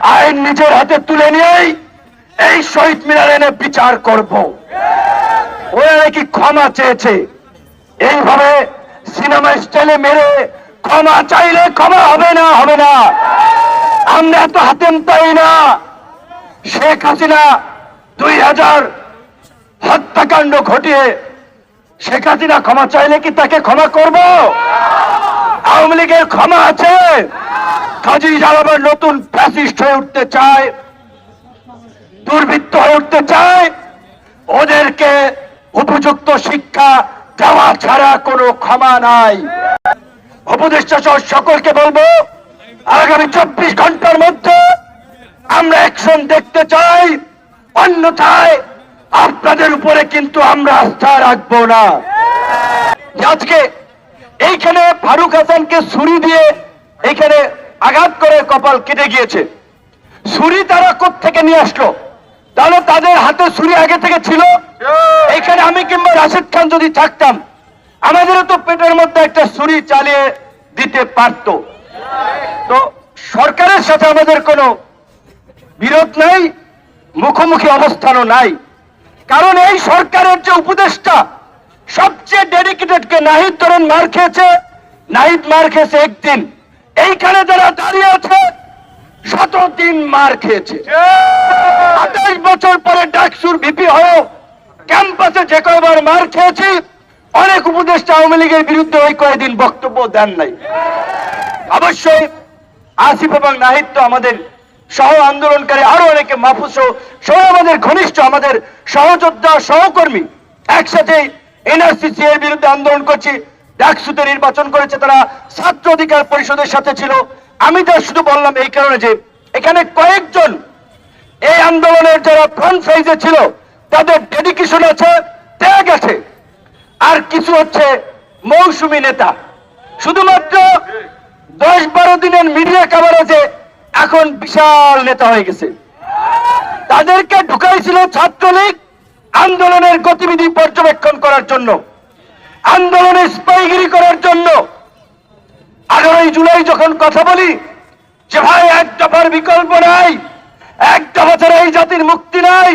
আইন নিজের হাতে তুলে নিয়েই এই শহীদ মিনার এনে বিচার করব। ওরা নাকি ক্ষমা চেয়েছে। এইভাবে সিনেমা স্টাইলে মেরে ক্ষমা চাইলে ক্ষমা হবে না হবে না। আমরা এত হাতেম তাই না। শেখ হাসিনা দুই হাজার হত্যাকাণ্ড ঘটিয়ে শেখ হাসিনা ক্ষমা চাইলে কি তাকে ক্ষমা করব? আওয়ামী লীগের ক্ষমা আছে। কাজী আবার নতুন ফ্যাসিস্ট হয়ে উঠতে চায়, দুর্বৃত্ত হয়ে উঠতে চায়, ওদেরকে উপযুক্ত শিক্ষা দেওয়া ছাড়া কোনো ক্ষমা নাই। উপদেষ্টা সহ সকলকে বলব, আগামী চব্বিশ ঘণ্টার মধ্যে আমরা অ্যাকশন দেখতে চাই, অন্যথায় আপনাদের উপরে কিন্তু আমরা আস্থা রাখব না। আজকে এইখানে ফারুক হাসানকে ছুরি দিয়ে এইখানে আঘাত করে কপাল কেটে গিয়েছে। ছুরি তারা থেকে নিয়ে আসলো? তাহলে তাদের হাতে ছুরি আগে থেকে ছিল? এখানে আমি কিংবা রাশেদ খান যদি থাকতাম, আমাদেরও তো পেটের মধ্যে একটা ছুরি চালিয়ে দিতে পারত। তো সরকারের সাথে আমাদের কোনো বিরোধ নাই, মুখোমুখি অবস্থানও নাই। কারণ এই সরকারের যে উপদেষ্টা, সবচেয়ে ডেডিকেটেড কে নাহিদ ধরেন মার খেয়েছে, নাহিদ মার খেয়েছে একদিন। এইখানে যারা দাঁড়িয়ে আছে শত দিন মার খেয়েছে। আঠাশ বছর পরে ডাকসুর ভিপি হয়েও ক্যাম্পাসে যে কয়বার মার খেয়েছি, অনেক উপদেষ্টা আওয়ামী লীগের বিরুদ্ধে ওই কয়েকদিন বক্তব্য দেন নাই। অবশ্যই আসিফ এবং নাহিদ তো আমাদের সহ আন্দোলনকারী, আরও অনেকে মাহফুজ সহ সহ আমাদের ঘনিষ্ঠ, আমাদের সহযোদ্ধা, সহকর্মী। একসাথে এনআরসিসি এর বিরুদ্ধে আন্দোলন করছি। ডাকসুতে নির্বাচন করেছে, তারা ছাত্র অধিকার পরিষদের সাথে ছিল। আমি তো শুধু বললাম এই কারণে যে, এখানে কয়েকজন এই আন্দোলনের যারা ফ্রন্ট সাইজে ছিল, তাদের ডেডিকেশন আছে, ত্যাগ আছে। আর কিছু হচ্ছে মৌসুমী নেতা। শুধুমাত্র দশ বারো দিনের মিডিয়া কাভারেজে এখন বিশাল নেতা হয়ে গেছে। তাদেরকে ঢুকাইছিল ছাত্রলীগ আন্দোলনের গতিবিধি পর্যবেক্ষণ করার জন্য। আন্দোলনে স্পাইগিরি করার জন্য আগামী জুলাই যখন কথা বলি, যে ভাই, এক দফার বিকল্প নাই, এক দফা ছাড়া এই জাতির মুক্তি নাই,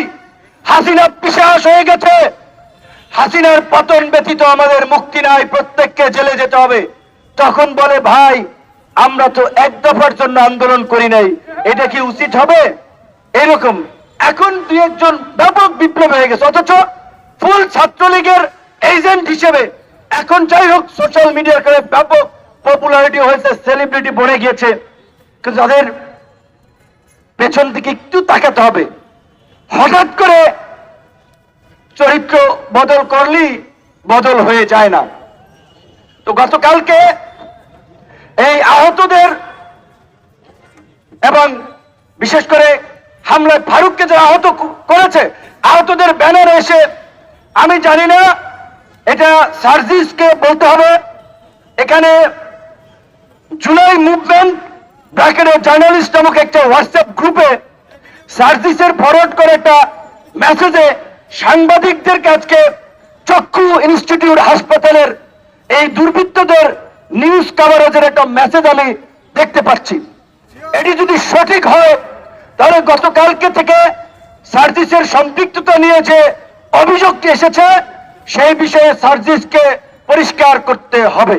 হাসিনা পিসাস হয়ে গেছে। হাসিনার পতন ব্যতীত আমাদের মুক্তি নাই, প্রত্যেককে জেলে যেতে হবে। তখন বলে, ভাই, আমরা তো এক দফার জন্য আন্দোলন করি নাই। এটা কি উচিত হবে? এরকম। এখন দু একজন ব্যাপক বিপ্লব হয়ে গেছে। অথচ ফুল ছাত্রলীগের এজেন্ট হিসেবে এখন যাই হোক সোশ্যাল মিডিয়ার কারণে ব্যাপক পপুলারিটি হয়েছে সেলিব্রিটি বনে গিয়েছে। কিন্তু তাদের পেছন দিকে একটু তাকাতে হবে, হঠাৎ করে চরিত্র বদল করলেই বদল হয়ে যায় না। তো গতকালকে এই আহতদের এবং বিশেষ করে হামলায় ফারুককে যারা আহত করেছে, আহতদের ব্যানার এসে, আমি জানি না এটা সার্জিসকে বলতে হবে। এখানে জুলাই মুভমেন্ট ব্র্যাকেটে জার্নালিস্ট নামক একটা হোয়াটসঅ্যাপ গ্রুপে সার্জিসের ফরওয়ার্ড করে একটা মেসেজে সাংবাদিকদের কাছকে চক্ষু ইনস্টিটিউট হাসপাতালের এই দুর্বৃত্তদের নিউজ কাভারেজের একটা মেসেজ আমি দেখতে পাচ্ছি। এটি যদি সঠিক হয়, তাহলে গতকালকে থেকে সার্জিসের সম্পৃক্ততা নিয়ে যে অভিযোগটি এসেছে সেই বিষয়ে সার্জিসকে পরিষ্কার করতে হবে।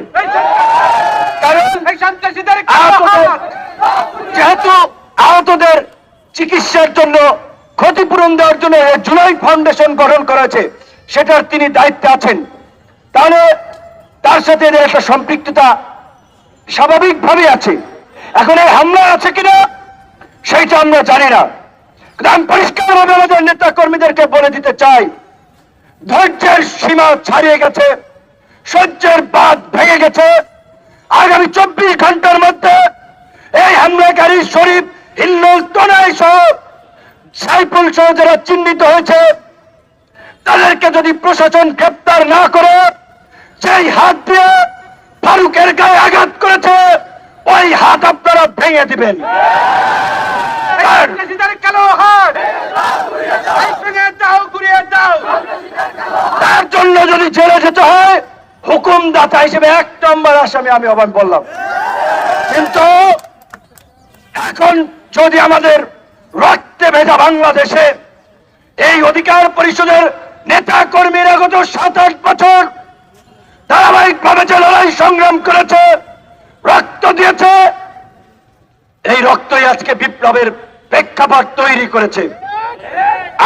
যেহেতু আহতদের চিকিৎসার জন্য ক্ষতিপূরণ দেওয়ার জন্য জুলাই ফাউন্ডেশন গঠন করা হয়েছে সেটার তিনি দায়িত্বে আছেন। তাহলে তার সাথে এদের একটা সম্পৃক্ততা স্বাভাবিকভাবে আছে। এখন এই হামলা আছে কিনা সেইটা আমরা জানি না। আমি পরিষ্কারভাবে আমাদের নেতা কর্মীদেরকে বলে দিতে চাই ধৈর্যের সীমা ছাড়িয়ে গেছে সহ্যের বাদ ভেঙে গেছে। আগামী চব্বিশ ঘণ্টার মধ্যে এই হামলাকারী শরীফ হিল্লোল তনাই সহ সাইফুল সহ যারা চিহ্নিত হয়েছে তাদেরকে যদি প্রশাসন গ্রেপ্তার না করে সেই হাত দিয়ে ফারুকের গায়ে আঘাত করেছে ওই হাত আপনারা ভেঙে দিবেন। কালো হাত ভেঙে দাও ঘুরিয়ে দাও তার জন্য যদি জেলে যেতে হয়, হুকুমদাতা হিসেবে এক নম্বর আসামি আমি অবাক বললাম। কিন্তু এখন যদি আমাদের রক্তে ভেজা বাংলাদেশে এই অধিকার পরিষদের নেতা কর্মীরা গত সাত আট বছর ধারাবাহিকভাবে যে লড়াই সংগ্রাম করেছে, রক্ত দিয়েছে, এই রক্তই আজকে বিপ্লবের প্রেক্ষাপট তৈরি করেছে।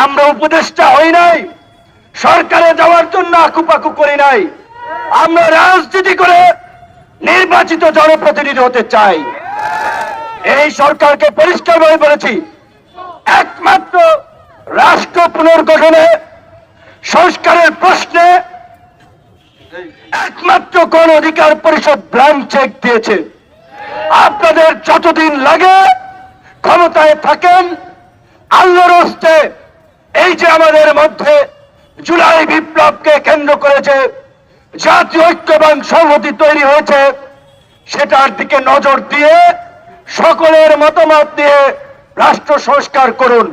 আমরা উপদেষ্টা হই নাই। সরকারে যাওয়ার জন্য আকুপাকু করি নাই। আমরা রাজনীতি করে নির্বাচিত জনপ্রতিনিধি হতে চাই। এই সরকারকে পরিষ্কারভাবে বলেছি, একমাত্র রাষ্ট্র পুনর্গঠনে সংস্কারের প্রশ্নে একমাত্র কোন অধিকার পরিষদ ব্ল্যাঙ্ক চেক দিয়েছে। আপনাদের যতদিন লাগে ক্ষমতায় থাকেন আল্লাহর এই যে আমাদের মধ্যে জুলাই বিপ্লবকে কেন্দ্র করেছে, জাতীয় ঐক্য এবং সংহতি তৈরি হয়েছে। সেটার দিকে নজর দিয়ে সকলের মতামত দিয়ে রাষ্ট্র সংস্কার করুন।